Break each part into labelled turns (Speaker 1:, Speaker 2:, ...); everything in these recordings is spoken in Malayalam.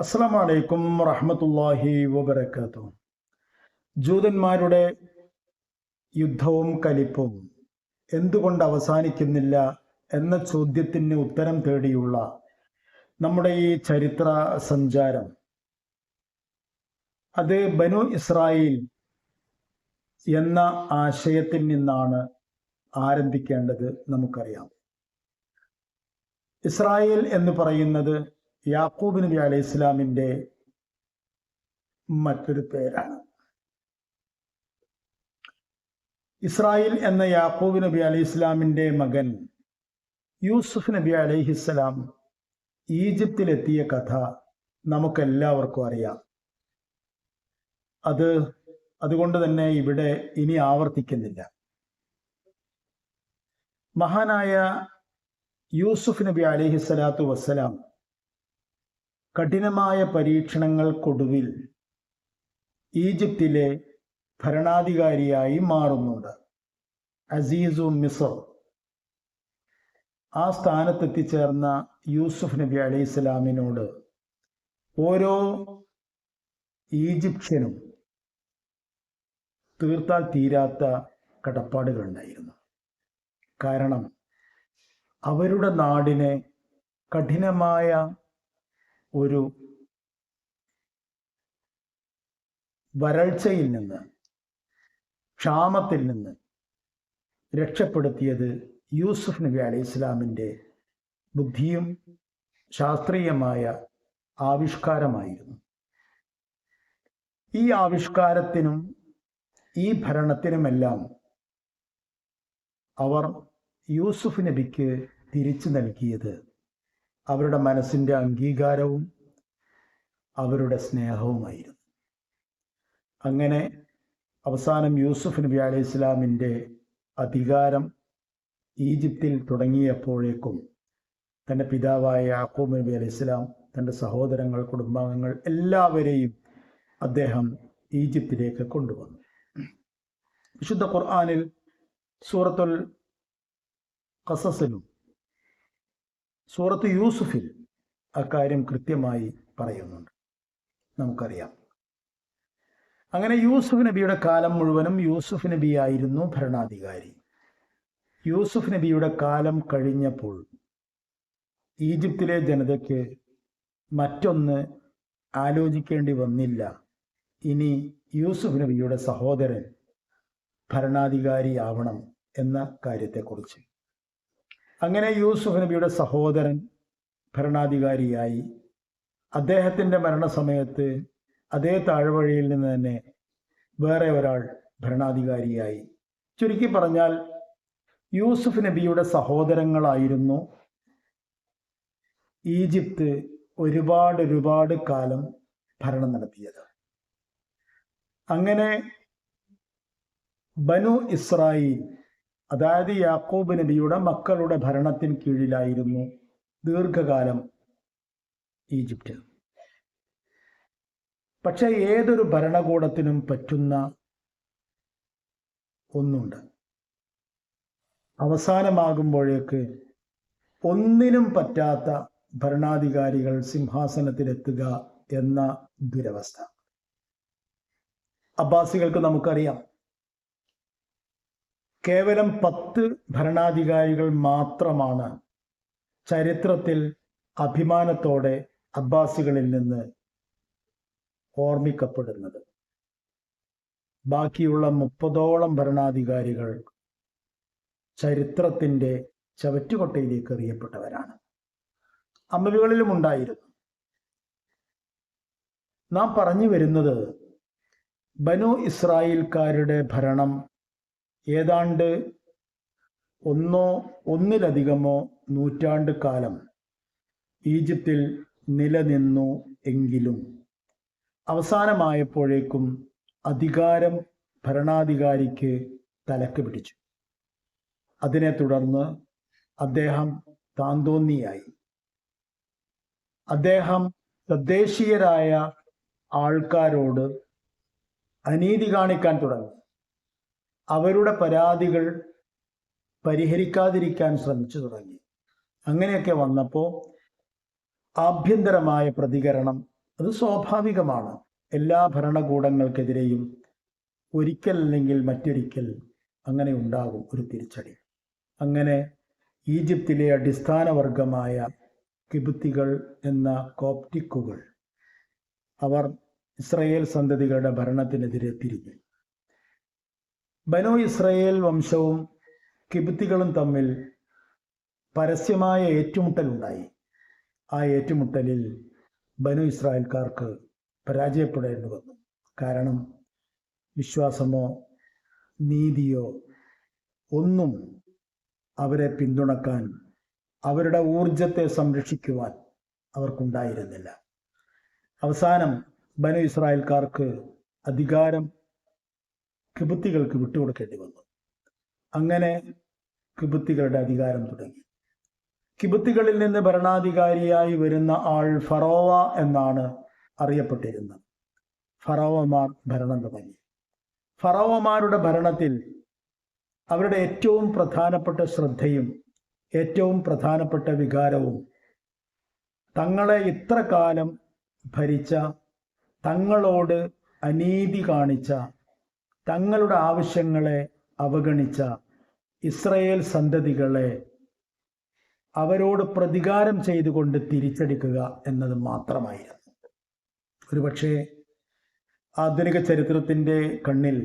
Speaker 1: അസ്സാം വലൈക്കും വറഹമത്തല്ലാഹി വബർക്കാത്തു ജൂതന്മാരുടെ യുദ്ധവും കലിപ്പും എന്തുകൊണ്ട് അവസാനിക്കുന്നില്ല എന്ന ചോദ്യത്തിന് ഉത്തരം തേടിയുള്ള നമ്മുടെ ഈ ചരിത്ര സഞ്ചാരം. അത് ബനു ഇസ്രായേൽ എന്ന ആശയത്തിൽ നിന്നാണ് ആരംഭിക്കേണ്ടത് നമുക്കറിയാം. ഇസ്രായേൽ എന്ന് പറയുന്നത് യാക്കൂബ് നബി അലൈഹി ഇസ്ലാമിന്റെ മറ്റൊരു പേരാണ്. ഇസ്രായേൽ എന്ന യാക്കൂബ് നബി അലൈഹി ഇസ്ലാമിന്റെ മകൻ യൂസുഫ് നബി അലൈഹിസ്സലാം ഈജിപ്തിലെത്തിയ കഥ നമുക്കെല്ലാവർക്കും അറിയാം. അത് അതുകൊണ്ട് തന്നെ ഇവിടെ ഇനി ആവർത്തിക്കുന്നില്ല. മഹാനായ യൂസുഫ് നബി അലൈഹി സ്വലാത്തു വസ്സലാം കഠിനമായ പരീക്ഷണങ്ങൾക്കൊടുവിൽ ഈജിപ്തിലെ ഭരണാധികാരിയായി മാറുന്നുണ്ട്. അസീസു മിസർ. ആ സ്ഥാനത്തെത്തിച്ചേർന്ന യൂസുഫ് നബി അലൈഹി സ്വലാമിനോട് ഓരോ ഈജിപ്ഷ്യനും തീർത്താൽ തീരാത്ത കടപ്പാടുകളുണ്ടായിരുന്നു കാരണം അവരുടെ നാടിനെ കഠിനമായ ഒരു വരൾച്ചയിൽ നിന്ന് ക്ഷാമത്തിൽ നിന്ന് രക്ഷപ്പെടുത്തിയത് യൂസുഫ് നബി അലൈഹി ഇസ്ലാമിന്റെ ബുദ്ധിയും ശാസ്ത്രീയമായ ആവിഷ്കാരമായിരുന്നു. ഈ ആവിഷ്കാരത്തിനും ഈ ഭരണത്തിനുമെല്ലാം അവർ യൂസുഫ് നബിക്ക് തിരിച്ചു നൽകിയത് അവരുടെ മനസ്സിന്റെ അംഗീകാരവും അവരുടെ സ്നേഹവുമായിരുന്നു. അങ്ങനെ അവസാനം യൂസുഫ് നബി അലൈഹി ഇസ്ലാമിന്റെ അധികാരം ഈജിപ്തിൽ തുടങ്ങിയപ്പോഴേക്കും തന്റെ പിതാവായ യാക്കൂബ് നബി അലൈഹി ഇസ്ലാം തന്റെ സഹോദരങ്ങൾ കുടുംബാംഗങ്ങൾ എല്ലാവരെയും അദ്ദേഹം ഈജിപ്തിലേക്ക് കൊണ്ടുവന്നു. വിശുദ്ധ ഖുർആാനിൽ സൂറത്തുൽ ഖസസിലും സൂറത്ത് യൂസുഫിൽ അക്കാര്യം കൃത്യമായി പറയുന്നുണ്ട്. നമുക്കറിയാം. അങ്ങനെ യൂസുഫ് നബിയുടെ കാലം മുഴുവനും യൂസുഫ് നബി ആയിരുന്നു ഭരണാധികാരി. യൂസുഫ് നബിയുടെ കാലം കഴിഞ്ഞപ്പോൾ ഈജിപ്തിലെ ജനതയ്ക്ക് മറ്റൊന്ന് ആലോചിക്കേണ്ടി വന്നില്ല. ഇനി യൂസുഫ് നബിയുടെ സഹോദരൻ ഭരണാധികാരിയാവണം എന്ന കാര്യത്തെക്കുറിച്ച്. അങ്ങനെ യൂസുഫ് നബിയുടെ സഹോദരൻ ഭരണാധികാരിയായി അദ്ദേഹത്തിന്റെ മരണസമയത്ത് അതേ താഴ്വഴിയിൽ നിന്ന് തന്നെ വേറെ ഒരാൾ ഭരണാധികാരിയായി. ചുരുക്കി പറഞ്ഞാൽ യൂസുഫ് നബിയുടെ സഹോദരങ്ങളായിരുന്നു ഈജിപ്ത് ഒരുപാട് ഒരുപാട് കാലം ഭരണം നടത്തിയത്. അങ്ങനെ ബനു ഇസ്രായേൽ അതായത് യാക്കോബ് നബിയുടെ മക്കളുടെ ഭരണത്തിന് കീഴിലായിരുന്നു ദീർഘകാലം ഈജിപ്റ്റ്. പക്ഷെ ഏതൊരു ഭരണകൂടത്തിനും പറ്റുന്ന ഒന്നുണ്ട്. അവസാനമാകുമ്പോഴേക്ക് ഒന്നിനും പറ്റാത്ത ഭരണാധികാരികൾ സിംഹാസനത്തിലെത്തുക എന്ന ദുരവസ്ഥ. അബ്ബാസികൾക്ക് നമുക്കറിയാം കേവലം പത്ത് ഭരണാധികാരികൾ മാത്രമാണ് ചരിത്രത്തിൽ അഭിമാനത്തോടെ അബ്ബാസികളിൽ നിന്ന് ഓർമ്മിക്കപ്പെടുന്നത്. ബാക്കിയുള്ള മുപ്പതോളം ഭരണാധികാരികൾ ചരിത്രത്തിന്റെ ചവറ്റുകൊട്ടയിലേക്ക് എറിയപ്പെട്ടവരാണ്. അമ്മവികളിലും ഉണ്ടായിരുന്നു. നാം പറഞ്ഞു വരുന്നത് ബനു ഇസ്രായേൽക്കാരുടെ ഭരണം ഏതാണ്ട് ഒന്നോ ഒന്നിലധികമോ നൂറ്റാണ്ട് കാലം ഈജിപ്തിൽ നിലനിന്നു എങ്കിലും അവസാനമായപ്പോഴേക്കും അധികാരം ഭരണാധികാരിക്ക് തലക്ക് പിടിച്ചു. അതിനെ തുടർന്ന് അദ്ദേഹം താന്തോന്നിയായി. അദ്ദേഹം തദ്ദേശീയരായ ആൾക്കാരോട് അനീതി കാണിക്കാൻ തുടങ്ങി. അവരുടെ പരാതികൾ പരിഹരിക്കാതിരിക്കാൻ ശ്രമിച്ചു തുടങ്ങി. അങ്ങനെയൊക്കെ വന്നപ്പോൾ ആഭ്യന്തരമായ പ്രതികരണം അത് സ്വാഭാവികമാണ്. എല്ലാ ഭരണകൂടങ്ങൾക്കെതിരെയും ഒരിക്കൽ അല്ലെങ്കിൽ മറ്റൊരിക്കൽ അങ്ങനെ ഉണ്ടാകും ഒരു തിരിച്ചടി. അങ്ങനെ ഈജിപ്തിലെ അടിസ്ഥാന വർഗമായ കിബുത്തികൾ എന്ന കോപ്റ്റിക്കുകൾ അവർ ഇസ്രയേൽ സന്തതികളുടെ ഭരണത്തിനെതിരെ തിരിഞ്ഞു. ബനോ ഇസ്രയേൽ വംശവും കിബുത്തികളും തമ്മിൽ പരസ്യമായ ഏറ്റുമുട്ടലുണ്ടായി. ആ ഏറ്റുമുട്ടലിൽ ബനു ഇസ്രായേൽക്കാർക്ക് പരാജയപ്പെടേണ്ടി വന്നു. കാരണം വിശ്വാസമോ നീതിയോ ഒന്നും അവരെ പിന്തുണക്കാൻ അവരുടെ ഊർജത്തെ സംരക്ഷിക്കുവാൻ അവർക്കുണ്ടായിരുന്നില്ല. അവസാനം ബനു ഇസ്രായേൽക്കാർക്ക് അധികാരം കിബുത്തികൾക്ക് വിട്ടുകൊടുക്കേണ്ടി വന്നു. അങ്ങനെ കിബുത്തികളുടെ അധികാരം തുടങ്ങി. കിബുത്തികളിൽ നിന്ന് ഭരണാധികാരിയായി വരുന്ന ആൾ ഫറോവ എന്നാണ് അറിയപ്പെട്ടിരുന്നത്. ഫറോവമാർ ഭരണം തുടങ്ങി. ഫറോവമാരുടെ ഭരണത്തിൽ അവരുടെ ഏറ്റവും പ്രധാനപ്പെട്ട ശ്രദ്ധയും ഏറ്റവും പ്രധാനപ്പെട്ട വികാരവും തങ്ങളെ ഇത്ര കാലം ഭരിച്ച തങ്ങളോട് അനീതി കാണിച്ച തങ്ങളുടെ ആവശ്യങ്ങളെ അവഗണിച്ച ഇസ്രയേൽ സന്തതികളെ അവരോട് പ്രതികാരം ചെയ്തുകൊണ്ട് തിരിച്ചടിക്കുക എന്നത് മാത്രമായിരുന്നു. ഒരുപക്ഷെ ആധുനിക ചരിത്രത്തിന്റെ കണ്ണിൽ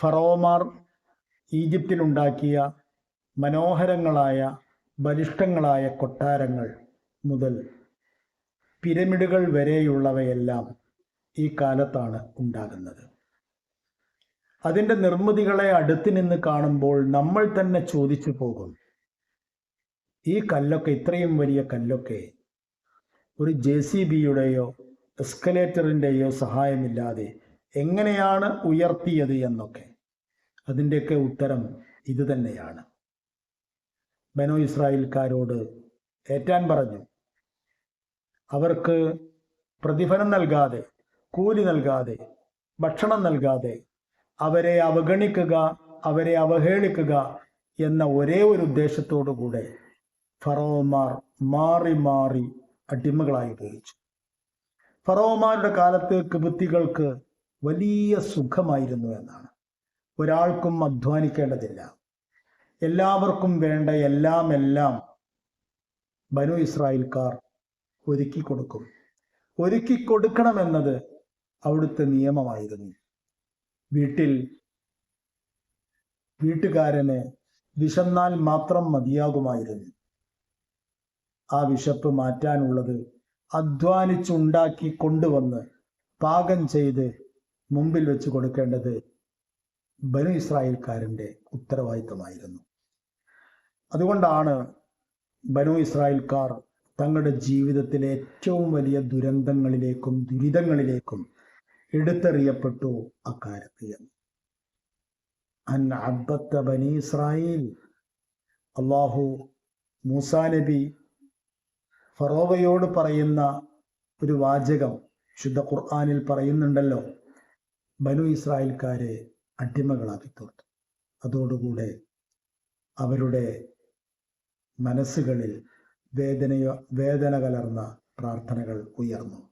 Speaker 1: ഫറോമാർ ഈജിപ്തിലുണ്ടാക്കിയ മനോഹരങ്ങളായ ബലിഷ്ഠങ്ങളായ കൊട്ടാരങ്ങൾ മുതൽ പിരമിഡുകൾ വരെയുള്ളവയെല്ലാം ഈ കാലത്താണ് ഉണ്ടാകുന്നത്. അതിന്റെ നിർമ്മിതികളെ അടുത്ത് നിന്ന് കാണുമ്പോൾ നമ്മൾ തന്നെ ചോദിച്ചു പോകും ഈ കല്ലൊക്കെ ഇത്രയും വലിയ കല്ലൊക്കെ ഒരു ജെ സി ബിയുടെയോ എസ്കലേറ്ററിന്റെയോ സഹായമില്ലാതെ എങ്ങനെയാണ് ഉയർത്തിയത് എന്നൊക്കെ. അതിന്റെയൊക്കെ ഉത്തരം ഇത് തന്നെയാണ്. ബനോ ഇസ്രായേൽക്കാരോട് ഏറ്റാൻ പറഞ്ഞു അവർക്ക് പ്രതിഫലം നൽകാതെ കൂലി നൽകാതെ ഭക്ഷണം നൽകാതെ അവരെ അവഗണിക്കുക അവരെ അവഹേളിക്കുക എന്ന ഒരേ ഒരു ഉദ്ദേശത്തോടു കൂടെ ഫറോമാർ മാറി മാറി അടിമകളായി ഉപയോഗിച്ചു. ഫറോമാരുടെ കാലത്ത് കിബുത്തികൾക്ക് വലിയ സുഖമായിരുന്നു എന്നാണ്. ഒരാൾക്കും അധ്വാനിക്കേണ്ടതില്ല. എല്ലാവർക്കും വേണ്ട എല്ലാം എല്ലാം ബനു ഇസ്രായേൽക്കാർ ഒരുക്കി കൊടുക്കും ഒരുക്കി കൊടുക്കണമെന്നത് അവിടുത്തെ നിയമമായിരുന്നു. വീട്ടിൽ വീട്ടുകാരന് വിശന്നാൽ മാത്രം മതിയാകുമായിരുന്നു. ആ വിശപ്പ് മാറ്റാനുള്ളത് അധ്വാനിച്ചുണ്ടാക്കി കൊണ്ടുവന്ന് പാകം ചെയ്ത് മുമ്പിൽ വെച്ച് കൊടുക്കേണ്ടത് ബനു ഇസ്രായേൽക്കാരന്റെ ഉത്തരവാദിത്തമായിരുന്നു. അതുകൊണ്ടാണ് ബനു ഇസ്രായേൽക്കാർ തങ്ങളുടെ ജീവിതത്തിലെ ഏറ്റവും വലിയ ദുരന്തങ്ങളിലേക്കും ദുരിതങ്ങളിലേക്കും എടുത്തെറിയപ്പെട്ടു അക്കാലത്ത് എന്ന്. അൻ അബ്ബത്ത ബനി ഇസ്രായേൽ അള്ളാഹു മൂസാ നബി ഫറോവയോട് പറയുന്ന ഒരു വാചകം ശുദ്ധ ഖുർആാനിൽ പറയുന്നുണ്ടല്ലോ ബനു ഇസ്രായേൽക്കാരെ അടിമകളാക്കി തീർത്തു. അതോടുകൂടെ അവരുടെ മനസ്സുകളിൽ വേദനയോ വേദന കലർന്ന പ്രാർത്ഥനകൾ ഉയർന്നു.